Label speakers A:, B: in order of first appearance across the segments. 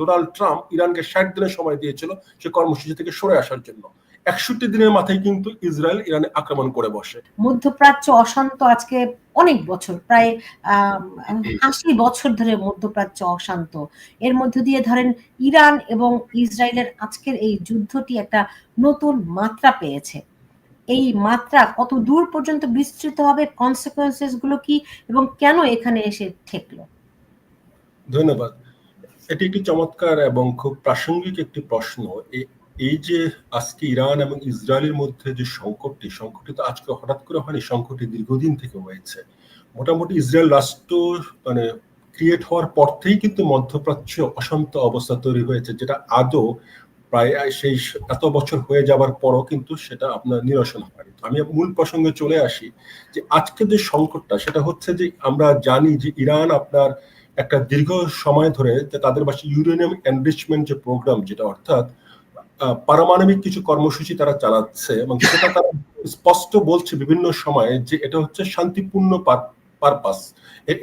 A: Donald Trump ইরানকে ষাট দিনের সময় দিয়েছিল সে কর্মসূচি থেকে সরে আসার জন্য। একষট্টি দিনের মাথায় কিন্তু ইসরায়েল ইরানে আক্রমণ করে বসে।
B: মধ্যপ্রাচ্য অশান্ত আজকে অনেক বছর প্রায় আশি বছর ধরে মধ্যপ্রাচ্য অশান্ত। এর মধ্য দিয়ে ধরেন ইরান এবং ইসরায়েলের আজকের এই যুদ্ধটি একটা নতুন মাত্রা পেয়েছে। এই মাত্রা কত দূর পর্যন্ত বিস্তৃত হবে কনসিকুয়েন্সেসগুলো কি এবং কেন এখানে এসে ঠেকলো?
A: ধন্যবাদ। এটি একটি চমৎকার এবং খুব প্রাসঙ্গিক একটি প্রশ্ন। এই যে আজকে ইরান এবং ইসরায়েলের মধ্যে যে সংকটটি সংকটটি তো আজকে হঠাৎ করে হয়নি, সংকটটি দীর্ঘদিন থেকে হয়েছে। মোটামুটি ইসরায়েল রাষ্ট্র মানে ক্রিয়েট হওয়ার পর থেকেই কিন্তু মধ্যপ্রাচ্য অশান্ত অবস্থা তৈরি হয়েছে, যেটা আদৌ প্রায় সেই এত বছর হয়ে যাবার পরও কিন্তু সেটা আপনার নিরসন হয়নি। আমি মূল প্রসঙ্গে চলে আসি যে আজকে যে সংকটটা, সেটা হচ্ছে যে আমরা জানি যে ইরান আপনার একটা দীর্ঘ সময় ধরে তাদের বাসে ইউরেনিয়াম এনরিচমেন্ট যে প্রোগ্রাম যেটা অর্থাৎ পারমাণবিক কিছু কর্মসূচি তারা চালাচ্ছে এবং সেটা তারা স্পষ্ট বলছে বিভিন্ন সময়ে যে এটা হচ্ছে শান্তিপূর্ণ পারপাস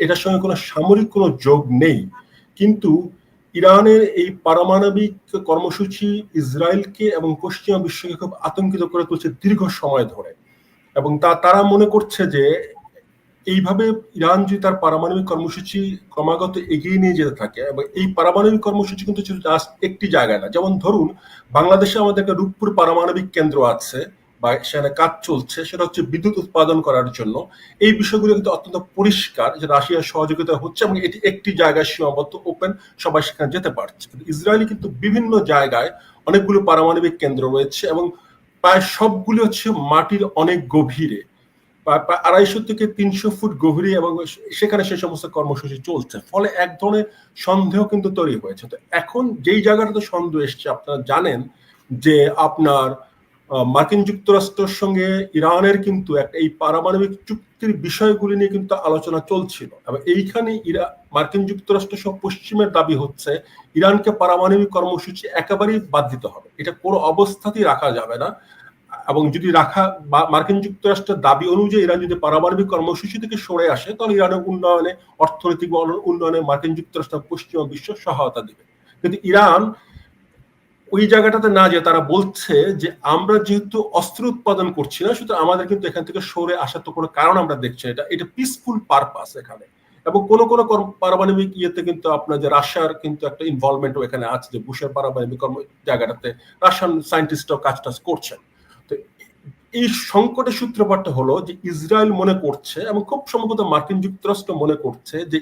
A: এটার সঙ্গে কোনো সামরিক কোনো যোগ নেই। কিন্তু ইরানের এই পারমাণবিক কর্মসূচি ইসরায়েলকে এবং পশ্চিমা বিশ্বকে খুব আতঙ্কিত করে তুলছে দীর্ঘ সময় ধরে। এবং তা, তারা মনে করছে যে এইভাবে ইরান যদি তার পারমাণবিক কর্মসূচি ক্রমাগত এগিয়ে নিয়ে যেতে থাকে এবং এই পারমাণবিক কর্মসূচি কিন্তু একটি জায়গায় না, যেমন ধরুন বাংলাদেশে আমাদের একটা রূপপুর পারমাণবিক কেন্দ্র আছে বা সেখানে কাজ চলছে, সেটা হচ্ছে বিদ্যুৎ উৎপাদন করার জন্য। এই বিষয়গুলো কিন্তু অত্যন্ত পরিষ্কার যে রাশিয়ার সহযোগিতা হচ্ছে এবং এটি একটি জায়গায় সীমাবদ্ধ ওপেন সবাই সেখানে যেতে পারছে। কিন্তু ইসরায়েলি কিন্তু বিভিন্ন জায়গায় অনেকগুলো পারমাণবিক কেন্দ্র রয়েছে এবং প্রায় সবগুলি হচ্ছে মাটির অনেক গভীরে। আড়াইশো থেকে তিনশো ফুট গভীরে এবং সেখানে সে সমস্ত কর্মসূচি চলছে। ফলে এক ধরনের সন্দেহ কিন্তু তৈরি হয়েছে। তো এখন যেই জায়গাটাতে সন্দেহ এসছে, আপনারা জানেন যে আপনার মার্কিন যুক্তরাষ্ট্রের সঙ্গে ইরানের কিন্তু একটা এই পারমাণবিক চুক্তির বিষয়গুলি নিয়ে কিন্তু আলোচনা চলছিল। এবং এইখানে ইরা মার্কিন যুক্তরাষ্ট্র সব পশ্চিমের দাবি হচ্ছে, ইরানকে পারমাণবিক কর্মসূচি একেবারেই বাদ দিতে হবে। এটা কোনো অবস্থাতেই রাখা যাবে না। এবং যদি রাখা মার্কিন যুক্তরাষ্ট্রের দাবি অনুযায়ী ইরান যদি পারমাণবিক কর্মসূচি থেকে সরে আসে, তাহলে ইরানের উন্নয়নে, অর্থনৈতিক উন্নয়নে মার্কিন যুক্তরাষ্ট্র পশ্চিমা বিশ্ব সহায়তা দেবে। কিন্তু ইরান ওই জায়গাটাতে না যে তারা বলছে যে, আমরা যেহেতু অস্ত্র উৎপাদন করছি না, সুতরাং আমাদের কিন্তু এখান থেকে সরে আসার তো কোনো কারণ আমরা দেখছি এটা এটা পিসফুল পারপাস এখানে। এবং কোন কোন পারমাণবিক ইয়েতে কিন্তু আপনার যে রাশিয়ার কিন্তু একটা ইনভলভমেন্টও এখানে আছে, যে বুশের পারমাণবিক জায়গাটাতে রাশিয়ান সায়েন্টিস্টরাও কাজ টাজ করছেন। এই সংকটের সূত্রপাতটা হলো যে ইসরায়েল মনে করছে এবং খুব সম্ভবত মার্কিন যুক্তরাষ্ট্র মনে করছে যে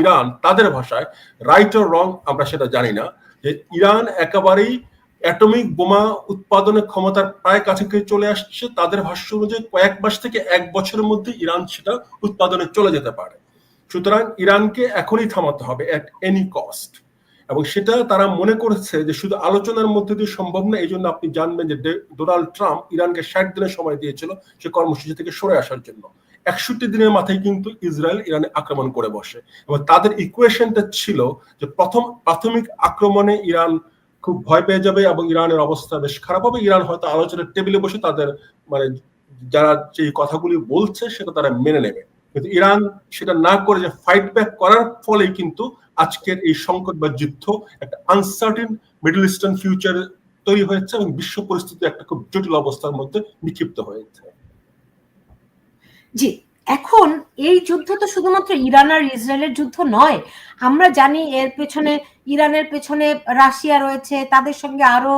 A: ইরান তাদের ভাষায় রাইট অর রং আমরা সেটা জানি না। যে ইরান একেবারেই অ্যাটমিক বোমা উৎপাদনের ক্ষমতার প্রায় কাছাকাছি চলে আসছে, তাদের ভাষ্য অনুযায়ী কয়েক মাস থেকে এক বছরের মধ্যে ইরান সেটা উৎপাদনে চলে যেতে পারে। সুতরাং ইরানকে এখনই থামাতে হবে অ্যাট এনি কস্ট এবং সেটা তারা মনে করেছে যে শুধু আলোচনার মধ্যে দিয়ে সম্ভব না এই জন্য আপনি জানবেন যে ডোনাল্ড ট্রাম্প ইরানকে ষাট দিনের সময় দিয়েছিল সে কর্মসূচি থেকে সরে আসার জন্য। একষট্টি দিনের মাথায় কিন্তু ইসরায়েল ইরানে আক্রমণ করে বসে। এবং তাদের ইকুয়েশনটা ছিল যে প্রথম প্রাথমিক আক্রমণে ইরান খুব ভয় পেয়ে যাবে এবং ইরানের অবস্থা বেশ খারাপ হবে। ইরান হয়তো আলোচনার টেবিলে বসে তাদের মানে যারা যে কথাগুলি বলছে সেটা তারা মেনে নেবে। কিন্তু ইরান সেটা না করে যে ফাইট ব্যাক করার ফলে কিন্তু আজকের এই সংকট বা যুদ্ধ একটা আনসার্টিন মিডল ইস্টার্ন ফিউচার তৈরি হয়েছে এবং বিশ্ব পরিস্থিতি একটা খুব জটিল অবস্থার মধ্যে নিক্ষিপ্ত হয়েছে।
B: জি, এখন এই যুদ্ধ তো শুধুমাত্র ইরান আর ইসরায়েলের যুদ্ধ নয়। আমরা জানি এর পেছনে, ইরানের পেছনে রাশিয়া রয়েছে, তাদের সঙ্গে আরও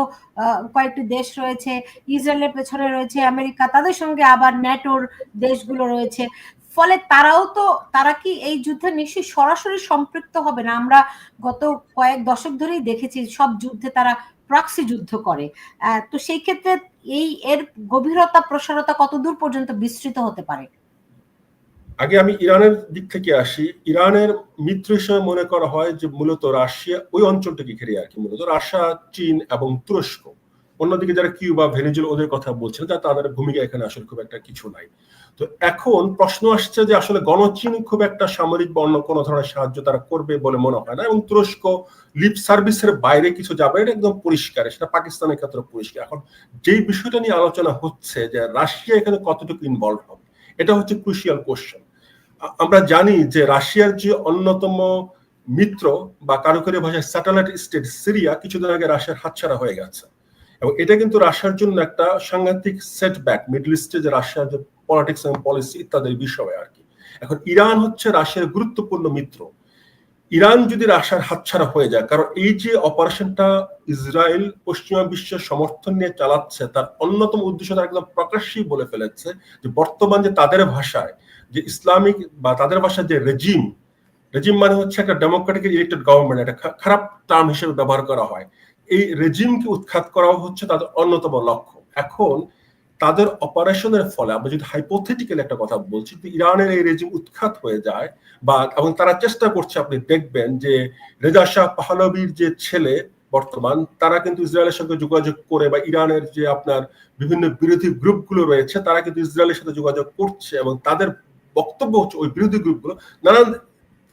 B: কয়েকটি দেশ রয়েছে, ইসরায়েলের পেছনে রয়েছে আমেরিকা, তাদের সঙ্গে আবার ন্যাটোর দেশগুলো রয়েছে। ফলে তারাও তো, তারা কি এই যুদ্ধে নিশ্চয়ই সরাসরি সম্পৃক্ত হবে না? আমরা গত কয়েক দশক ধরেই দেখেছি সব যুদ্ধে তারা প্রক্সি যুদ্ধ করে। তো সেই ক্ষেত্রে এই এর গভীরতা, প্রসারতা কতদূর পর্যন্ত বিস্তৃত হতে পারে?
A: আগে আমি ইরানের দিক থেকে আসি। ইরানের মিত্র হিসেবে মনে করা হয় যে মূলত রাশিয়া ওই অঞ্চলটাকে ঘিরে আর কি, মূলত রাশিয়া, চীন এবং তুরস্ক। অন্যদিকে যারা কিউবা, ভেনিজুয়েল ওদের কথা বলছেন তা তাদের ভূমিকা এখানে আসলে খুব একটা কিছু নাই। তো এখন প্রশ্ন আসছে যে আসলে গণচীন খুব একটা সামরিক বা অন্য কোনো ধরনের সাহায্য তারা করবে বলে মনে হয় না, এবং তুরস্ক লিপ সার্ভিসের বাইরে কিছু যাবে, এটা একদম পরিষ্কার, সেটা পাকিস্তানের ক্ষেত্রে পরিষ্কার। এখন যেই বিষয়টা নিয়ে আলোচনা হচ্ছে যে রাশিয়া এখানে কতটুকু ইনভলভ হবে, এটা হচ্ছে ক্রুশিয়াল কোশ্চেন আমরা জানি যে রাশিয়ার যে অন্যতম মিত্র বা কারুকারি ভাষায় স্যাটেলাইট স্টেট সিরিয়া কিছুদিন আগে রাশিয়ার হাতছাড়া হয়ে গেছে। এবং এটা কিন্তু রাশিয়ার জন্য একটা সাংঘাতিক সেটব্যাক মিডল ইস্টে যে রাশিয়ার যে পলিটিক্স এবং পলিসি ইত্যাদির বিষয়ে আর কি এখন ইরান হচ্ছে রাশিয়ার গুরুত্বপূর্ণ মিত্র। ইরান যদি রাশিয়ার হাতছাড়া হয়ে যায়, কারণ এই যে অপারেশনটা ইসরায়েল পশ্চিমা বিশ্বের সমর্থন নিয়ে চালাচ্ছে, তার অন্যতম উদ্দেশ্য তারা একদম প্রকাশ্যেই বলে ফেলেছে যে বর্তমান যে তাদের ভাষায় যে ইসলামিক বা তাদের ভাষায় যে রেজিম রেজিম মানে হচ্ছে একটা ডেমোক্রেটিক ইলেক্টেড গভর্নমেন্ট একটা খারাপ টার্ম হিসেবে ব্যবহার করা হয়। এই রেজিমকে উৎখাত করা হচ্ছে তাদের অন্যতম লক্ষ্য। এখন তাদের অপারেশনের ফলে আমরা যদি হাইপোথেটিক্যাল একটা কথা বলছি ইরানের এই রেজিম উৎখাত হয়ে যায় বা এবং তারা চেষ্টা করছে, আপনি দেখবেন যে রেজা শাহ পাহলবির যে ছেলে বর্তমান, তারা কিন্তু ইসরায়েলের সঙ্গে যোগাযোগ করে বা ইরানের যে আপনার বিভিন্ন বিরোধী গ্রুপগুলো রয়েছে, তারা কিন্তু ইসরায়েলের সাথে যোগাযোগ করছে এবং তাদের বক্তব্য হচ্ছে ওই বিরোধী গ্রুপগুলো নানান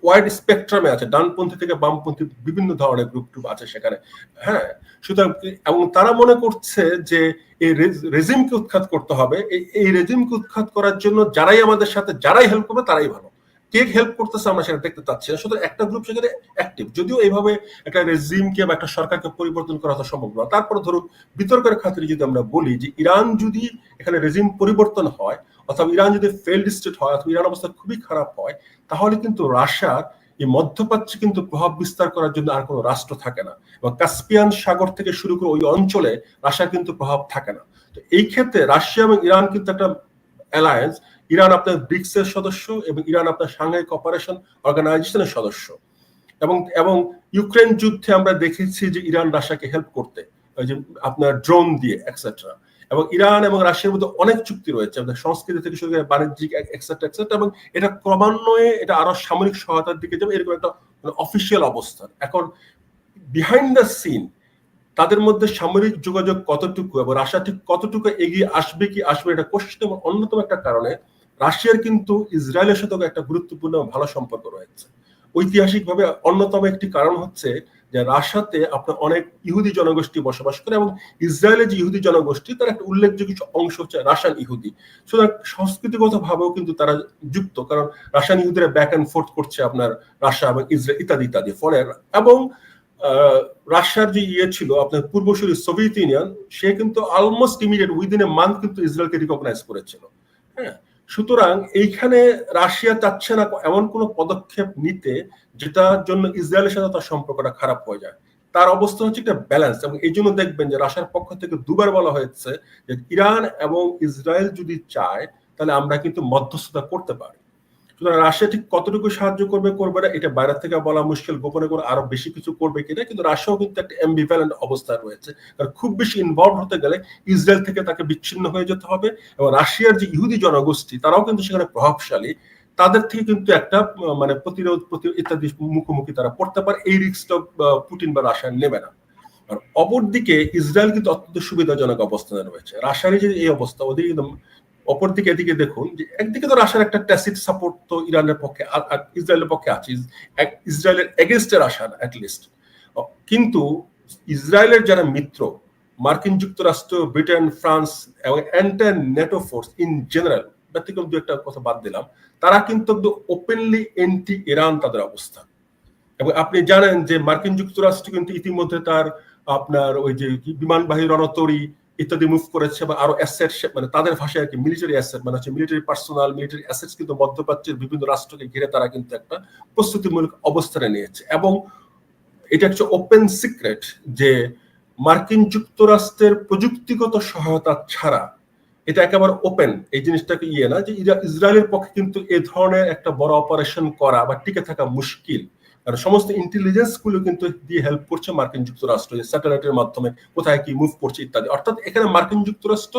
A: ওয়াইড স্পেকট্রামে আছে, ডানপন্থী থেকে বামপন্থী বিভিন্ন ধরনের গ্রুপ টুপ আছে সেখানে। হ্যাঁ সুতরাং এবং তারা মনে করছে যে এই রেজিমকে উৎখাত করতে হবে। এই রেজিমকে উৎখাত করার জন্য যারাই আমাদের সাথে, যারাই হেল্প করবে তারাই ভালো। কে হেল্প করতেছে আমরা সেটা দেখতে চাচ্ছি না। সুতরাং একটা গ্রুপ সেখানে অ্যাক্টিভ যদিও এইভাবে একটা রেজিমকে বা একটা সরকারকে পরিবর্তন করা তো সম্ভব নয় তারপরে ধরুন, বিতর্কের খাতিরে যদি আমরা বলি যে ইরান যদি এখানে রেজিম পরিবর্তন হয়, অথবা ইরান যদি ফেল্ড স্টেট হয়, অথবা ইরান অবস্থা খুবই খারাপ হয় তাহলে কিন্তু রাশিয়ার এই মধ্যপ্রাচ্যে কিন্তু প্রভাব বিস্তার করার জন্য আর কোনো রাষ্ট্র থাকে না। এবং কাস্পিয়ান সাগর থেকে শুরু করে ওই অঞ্চলে রাশিয়ার কিন্তু প্রভাব থাকে না। তো এই ক্ষেত্রে রাশিয়া এবং ইরান কিন্তু একটা অ্যালায়েন্স ইরান আপনার ব্রিক্স এর সদস্য এবং ইরান আপনার সাংহাই কপারেশন অর্গানাইজেশনের সদস্য। এবং এবং ইউক্রেন যুদ্ধে আমরা দেখেছি যে ইরান রাশিয়াকে হেল্প করতে। ওই যে আপনার ড্রোন দিয়ে এক্সেট্রা এবং ইরান এবং রাশিয়ার মধ্যে অনেক চুক্তি রয়েছে আমাদের সংস্কৃতি থেকে শুরু করে বাণিজ্যিক এক্সেট্রা এক্সেট্রা এবং এটা ক্রমান্বয়ে এটা আরও সামরিক সহায়তার দিকে যাবে, এরকম একটা অফিসিয়াল অবস্থান। এখন বিহাইন্ড দ্য সিন তাদের মধ্যে সামরিক যোগাযোগ কতটুকু এবং রাশিয়া ঠিক কতটুকু এগিয়ে আসবে কি আসবে এটা কোশ্চেন এবং অন্যতম একটা কারণে রাশিয়ার কিন্তু ইসরায়েলের সাথে একটা গুরুত্বপূর্ণ ভালো সম্পর্ক রয়েছে। ঐতিহাসিকভাবে অন্যতম একটি কারণ হচ্ছে যে রাশিয়াতে আপনার অনেক ইহুদি জনগোষ্ঠী বসবাস করে এবং ইসরায়েলের যে ইহুদি জনগোষ্ঠী, তার একটা উল্লেখযোগ্য অংশ হচ্ছে রাশিয়ান ইহুদি। সুতরাং সংস্কৃতিগত ভাবেও কিন্তু তারা যুক্ত, কারণ রাশিয়ান ইহুদিরা ব্যাক অ্যান্ড ফোর্থ করছে আপনার রাশিয়া এবং ইসরায়েল ইত্যাদি ইত্যাদি। ফলে এবং রাশিয়ার যে ইয়ে ছিল, আপনার পূর্বসূরি সোভিয়েত ইউনিয়ন, সে কিন্তু almost immediate within a month কিন্তু ইসরায়েলকে রিকগনাইজ করেছিল। হ্যাঁ? সুতরাং এইখানে রাশিয়া চাচ্ছে না এমন কোন পদক্ষেপ নিতে যেটার জন্য ইসরায়েলের সাথে তার সম্পর্কটা খারাপ হয়ে যায়। তার অবস্থা হচ্ছে একটা ব্যালেন্স এবং এই জন্য দেখবেন যে রাশিয়ার পক্ষ থেকে দুবার বলা হয়েছে যে ইরান এবং ইসরায়েল যদি চায়, তাহলে আমরা কিন্তু মধ্যস্থতা করতে পারি। সুতরাং রাশিয়া ঠিক কতটুকু সাহায্য করবে করবে না, এটা বাইরে থেকে বলা মুশকিল, গোপনে করে আরও বেশি কিছু করবে কিনা, কিন্তু রাশিয়াও কিন্তু একটা এমবিভ্যালেন্ট অবস্থায় রয়েছে। কারণ খুব বেশি ইনভলভ হতে গেলে ইসরায়েল থেকে তাকে বিচ্ছিন্ন হয়ে যেতে হবে এবং রাশিয়ার যে ইহুদি জনগোষ্ঠী, তারাও কিন্তু সেখানে প্রভাবশালী। তাদের থেকে কিন্তু একটা মানে প্রতিরোধ, প্রতি ইত্যাদি মুখোমুখি তারা পড়তে পারে, এই রিস্কটা পুটিন বা রাশিয়া নেবে না। আর অপরদিকে ইসরায়েল কিন্তু অত্যন্ত সুবিধাজনক অবস্থানে রয়েছে। রাশিয়ার যে এই অবস্থা, ওদের কিন্তু অপরদিকে এদিকে দেখুন যে একদিকে তো রাশিয়ার একটা ট্যাসিড সাপোর্ট তো ইরানের পক্ষে ইসরায়েলের পক্ষে আছে। ইসরায়েলের এগেনস্টে রাশিয়ার অ্যাটলিস্ট কিন্তু ইসরায়েলের যারা মিত্র, মার্কিন যুক্তরাষ্ট্র, ব্রিটেন, ফ্রান্স, এবং entire NATO force in general ব্যতিক্রম দু একটা কথা বাদ দিলাম, তারা কিন্তু ওপেনলি এন্টি ইরান তাদের অবস্থান এবং আপনি জানেন যে মার্কিন যুক্তরাষ্ট্র কিন্তু ইতিমধ্যে তার আপনার ওই যে বিমানবাহী রণতরী ইত্যাদি মুভ করেছে বা আরও অ্যাসেট মানে তাদের ভাষায় আর কি মিলিটারি অ্যাসেট মানে হচ্ছে মিলিটারি পার্সোনাল মিলিটারি অ্যাসেটস কিন্তু মধ্যপ্রাচ্যের বিভিন্ন রাষ্ট্রকে ঘিরে তারা কিন্তু একটা প্রস্তুতিমূলক অবস্থানে নিয়েছে। এবং এটা হচ্ছে ওপেন সিক্রেট যে মার্কিন যুক্তরাষ্ট্রের প্রযুক্তিগত সহায়তা ছাড়া এটা একেবারে ওপেন এই জিনিসটাকে ইয়ে না যে ইসরায়েলের পক্ষে কিন্তু এ ধরনের একটা বড় অপারেশন করা বা টিকে থাকা মুশকিল। কারণ সমস্ত ইন্টেলিজেন্সগুলো কিন্তু দিয়ে হেল্প করছে মার্কিন যুক্তরাষ্ট্র স্যাটেলাইটের মাধ্যমে কোথায় কি মুভ করছে ইত্যাদি। অর্থাৎ এখানে মার্কিন যুক্তরাষ্ট্র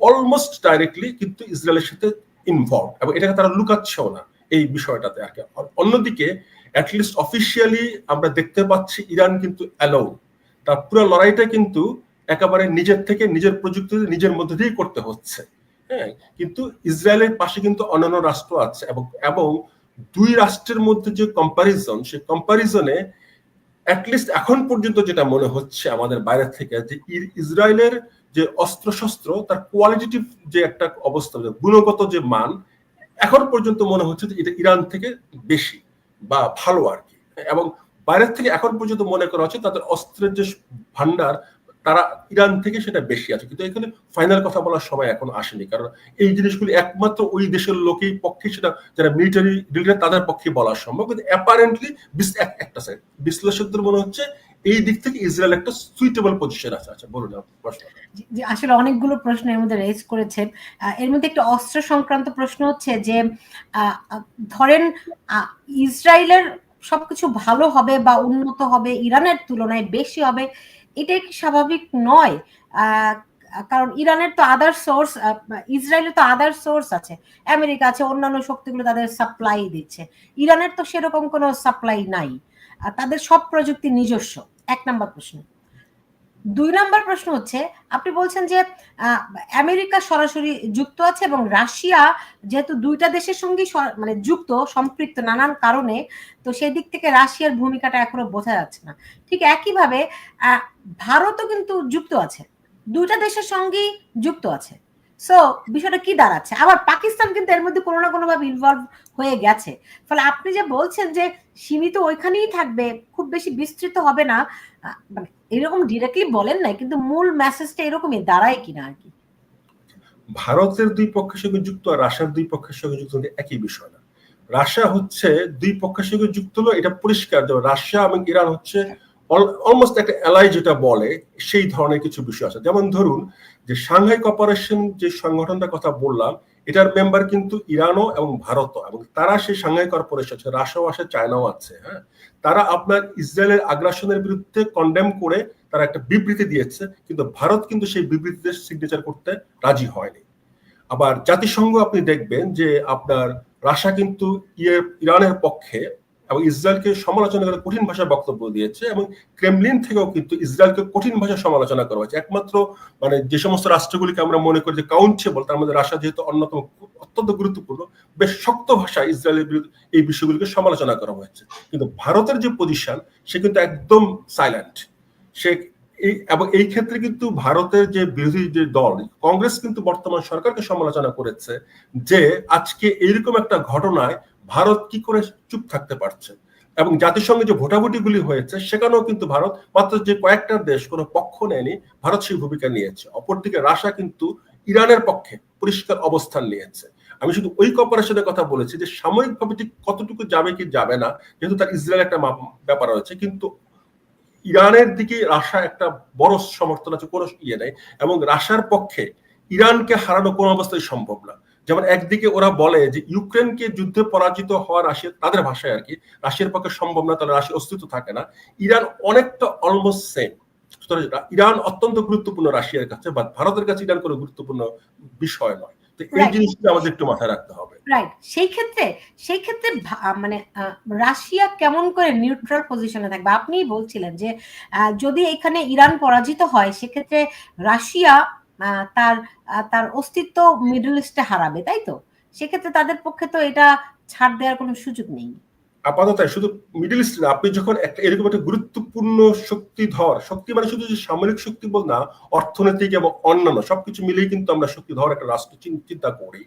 A: অলমোস্ট ডাইরেক্টলি কিন্তু ইসরায়েলের সাথে ইনভলভ এবং এটাকে তারা লুকাচ্ছেও না এই বিষয়টাতে আর কি। অন্যদিকে অ্যাটলিস্ট অফিসিয়ালি আমরা দেখতে পাচ্ছি ইরান কিন্তু অ্যালাউ তার পুরো লড়াইটা কিন্তু একেবারে নিজের থেকে নিজের প্রযুক্তি নিজের মধ্যে দিয়েই করতে হচ্ছে। হ্যাঁ কিন্তু ইসরায়েলের পাশে কিন্তু অন্যান্য রাষ্ট্র আছে এবং এবং দুই রাষ্ট্রের মধ্যে যে কম্পারিজন সে কম্পারিজনে অ্যাটলিস্ট এখন পর্যন্ত যেটা মনে হচ্ছে আমাদের বাইরে থেকে যে ইসরায়েলের যে অস্ত্রশস্ত্র, তার কোয়ালিটিভ যে একটা অবস্থা গুণগত যে মান, এখন পর্যন্ত মনে হচ্ছে যে এটা ইরান থেকে বেশি বা ভালো আর কি। এবং বাইরের থেকে এখন পর্যন্ত মনে করা হচ্ছে তাদের অস্ত্রের যে ভান্ডার তারা ইরান থেকে সেটা বেশি আছে। কিন্তু এখানে ফাইনাল কথা বলার সময় এখন আসেনি। কারণ এই জিনিসগুলি একমাত্র ওই দেশের লোকেই পক্ষে সেটা যারা মিলিটারি লিডার তাদের পক্ষে বলা সম্ভব। কিন্তু অ্যাপারেন্টলি একটা সাইড বিশ্লেষকদের মনে হচ্ছে এই দিক থেকে ইসরায়েল একটা সুইটেবল পজিশন আছে। আচ্ছা বলুন
B: যে আসলে অনেকগুলো প্রশ্ন এর মধ্যে রেজ করেছে এর মধ্যে একটা অস্ত্র সংক্রান্ত প্রশ্ন হচ্ছে যে ধরেন ইসরায়েলের সবকিছু ভালো হবে বা উন্নত হবে, ইরানের তুলনায় বেশি হবে এটা কি স্বাভাবিক নয়? কারণ ইরানের তো আদার সোর্স ইসরায়েলের তো আদার সোর্স আছে। আমেরিকা আছে, অন্যান্য শক্তিগুলো তাদের সাপ্লাই দিচ্ছে। ইরানের তো সেরকম কোনো সাপ্লাই নাই। তাদের সব প্রযুক্তি নিজস্ব। এক নম্বর প্রশ্ন। দুই নম্বর প্রশ্ন হচ্ছে, আপনি বলছেন যে আমেরিকা সরাসরি যুক্ত আছে এবং রাশিয়া যেহেতু দুইটা দেশের সঙ্গে মানে যুক্ত, সম্পৃক্ত নানান কারণে, তো সেই দিক থেকে রাশিয়ার ভূমিকাটা এখনও বোঝা যাচ্ছে না। ঠিক একইভাবে ভারতও কিন্তু যুক্ত আছে, দুইটা দেশের সঙ্গেই যুক্ত আছে। সো বিষয়টা কি দাঁড়াচ্ছে? আবার পাকিস্তান কিন্তু এর মধ্যে কোনো না কোনো ভাবে ইনভলভ হয়ে গেছে। ফলে আপনি যে বলছেন যে সীমিত ওইখানেই থাকবে, খুব বেশি বিস্তৃত হবে না মানে এরকম ডিরেক্টলি বলেন না কিন্তু মূল মেসেজটা এরকমই, দাঁড়ায় কিনা আর কি?
A: ভারতের দুই পক্ষের সঙ্গে যুক্ত আর রাশিয়ার দুই পক্ষের সঙ্গে যুক্ত একই বিষয় না। রাশিয়া হচ্ছে দুই পক্ষের সঙ্গে যুক্ত হলো, এটা পরিষ্কার যে রাশিয়া এবং ইরান হচ্ছে অলমোস্ট একটা এলাই যেটা বলে, সেই ধরনের কিছু বিষয় আছে। যেমন ধরুন যে সাংহাই কপারেশন যে সংগঠনটার কথা বললাম এটার মেম্বার কিন্তু ইরানও এবং ভারতও, এবং তারা সেই সাংহাই কর্পোরেশন আছে রাশিয়াও আছে, চায়নাও আছে হ্যাঁ? তারা আপনার ইসরায়েলের আগ্রাসনের বিরুদ্ধে কন্ডেম করে তারা একটা বিবৃতি দিয়েছে, কিন্তু ভারত কিন্তু সেই বিবৃতিতে সিগনেচার করতে রাজি হয়নি। আবার জাতিসংঘ আপনি দেখবেন যে আপনার রাশিয়া কিন্তু ইয়ে ইরানের পক্ষে এবং ইসরায়েলকে সমালোচনা করে কঠিন ভাষায় বক্তব্য দিয়েছে এবং ক্রেমলিন থেকেও কিন্তু ইসরায়েলকে কঠিন ভাষায় সমালোচনা করা হয়েছে। একমাত্র মানে যে সমস্ত রাষ্ট্রগুলিকে আমরা মনে করি যে কাউন্টেবল তার মধ্যে রাশিয়া যেহেতু অন্যতম অত্যন্ত গুরুত্বপূর্ণ, বেশ শক্ত ভাষায় ইসরায়েলের বিরুদ্ধে এই বিষয়গুলিকে সমালোচনা করা হয়েছে। কিন্তু ভারতের যে পজিশন সে কিন্তু একদম সাইলেন্ট সে এই এবং এই ক্ষেত্রে কিন্তু ভারতের যে বিরোধী যে দল, কংগ্রেস কিন্তু বর্তমান সরকারকে সমালোচনা করেছে যে আজকে এইরকম একটা ঘটনায় ভারত কি করে চুপ থাকতে পারছে? এবং জাতিসংঘে যে ভোটাভুটিগুলি হয়েছে, সেখানেও কিন্তু ভারত মাত্র যে কয়েকটা দেশ কোনো পক্ষ নেয়নি, ভারত সেই ভূমিকা নিয়েছে। অপরদিকে রাশিয়া কিন্তু ইরানের পক্ষে পরিষ্কার অবস্থান নিয়েছে। আমি শুধু ওই কপারেশনের কথা বলেছি যে সাময়িকভাবে ঠিক কতটুকু যাবে কি যাবে না, যেহেতু তার ইসরায়েল একটা ব্যাপার রয়েছে, কিন্তু ইরানের দিকে রাশা একটা বড় সমর্থন আছে, কোনো ইয়ে নেই। এবং রাশার পক্ষে ইরানকে হারানো কোনো অবস্থায় সম্ভব না। যেমন একদিকে ওরা বলে যে ইউক্রেনকে যুদ্ধে পরাজিত হওয়া রাশিয়া তাদের ভাষায় আর কি রাশিয়ার পক্ষে সম্ভব না তাহলে রাশিয়ার অস্তিত্ব থাকে না। ইরান অনেকটা অলমোস্ট সেম ইরান অত্যন্ত গুরুত্বপূর্ণ রাশিয়ার কাছে বা ভারতের কাছে ইরান কোনো গুরুত্বপূর্ণ বিষয় নয়। তো এই জিনিসটা আমাদের একটু মাথায় রাখতে হবে।
B: রাইট সেই ক্ষেত্রে সেই ক্ষেত্রে মানে রাশিয়া কেমন করে নিউট্রাল পজিশনে থাকবে? আপনিই বলছিলেন যে যদি এখানে ইরান পরাজিত হয় সেক্ষেত্রে রাশিয়া তার তার অস্তিত্ব মিডল ইস্টে হারাবে, তাই তো? সেক্ষেত্রে তাদের পক্ষে তো এটা ছাড় দেওয়ার কোনো সুযোগ নেই।
A: আপাতত শুধু মিডল ইস্ট না, আপনি যখন একটা, এরকম একটা গুরুত্বপূর্ণ শক্তি মানে শুধু যে সামরিক শক্তি বল না, অর্থনৈতিক এবং অন্যান্য সবকিছু মিলেই কিন্তু আমরা শক্তিধর একটা রাষ্ট্র চিন্তা করি।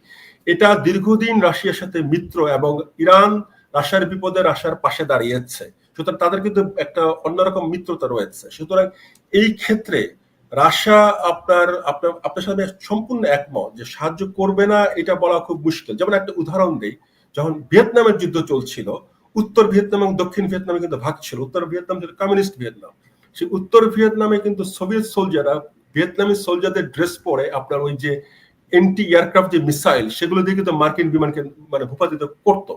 A: এটা দীর্ঘদিন রাশিয়ার সাথে মিত্র এবং ইরান রাশিয়ার বিপদে রাশিয়ার পাশে দাঁড়িয়েছে। সুতরাং তাদের কিন্তু একটা অন্যরকম মিত্রতা রয়েছে। সুতরাং এই ক্ষেত্রে রাশিয়া আপনার আপনার আপনার সাথে সম্পূর্ণ একমত যে সাহায্য করবে না, এটা বলা খুব মুশকিল। যেমন একটা উদাহরণ দিই, যখন ভিয়েতনামের যুদ্ধ চলছিল, উত্তর ভিয়েতনাম এবং দক্ষিণ ভিয়েতনামে কিন্তু ভাগ ছিল। উত্তর ভিয়েতনাম ছিল কমিউনিস্ট ভিয়েতনাম, সেই উত্তর ভিয়েতনামে কিন্তু সোভিয়েত সোলজাররা, ভিয়েতনামি সোলজারদের ড্রেস পরে আপনার ওই যে এন্টি এয়ারক্রাফট যে মিসাইল সেগুলো দিয়ে কিন্তু মার্কিন বিমানকে মানে ভূপাতিত করতো।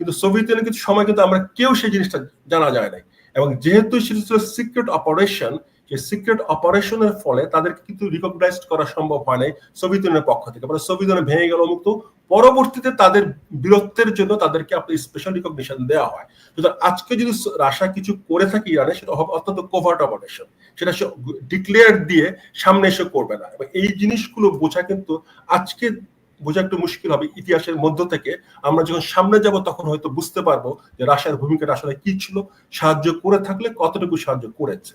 A: কিন্তু সোভিয়েত ইউনিয়ন কিন্তু সময় কিন্তু আমরা কেউ সেই জিনিসটা জানা যায় নাই। এবং যেহেতু সেটা ছিল সিক্রেট অপারেশন সেই সিক্রেট অপারেশনের ফলে তাদেরকে কিন্তু রিকগনাইজ করা সম্ভব হয় নাই সোভিয়েত ইউনিয়নের পক্ষ থেকে। মানে সোভিয়েত ইউনিয়ন ভেঙে গেল মুক্ত। পরবর্তীতে তাদের বীরত্বের জন্য তাদেরকে আপনি স্পেশাল রিকগনিশন দেওয়া হয়। সুতরাং আজকে যদি রাশিয়া কিছু করে থাকে ইরানে, সেটা হবে অত্যন্ত কোভার্ট অপারেশন সেটা ডিক্লেয়ার দিয়ে সামনে এসে করবে না। এবং এই জিনিসগুলো বোঝা কিন্তু আজকে বোঝা একটু মুশকিল হবে ইতিহাসের মধ্য থেকে। আমরা যখন সামনে যাব, তখন হয়তো বুঝতে পারব যে রাশিয়ার ভূমিকাটা আসলে কি ছিল, সাহায্য করে থাকলে কতটুকু সাহায্য করেছে।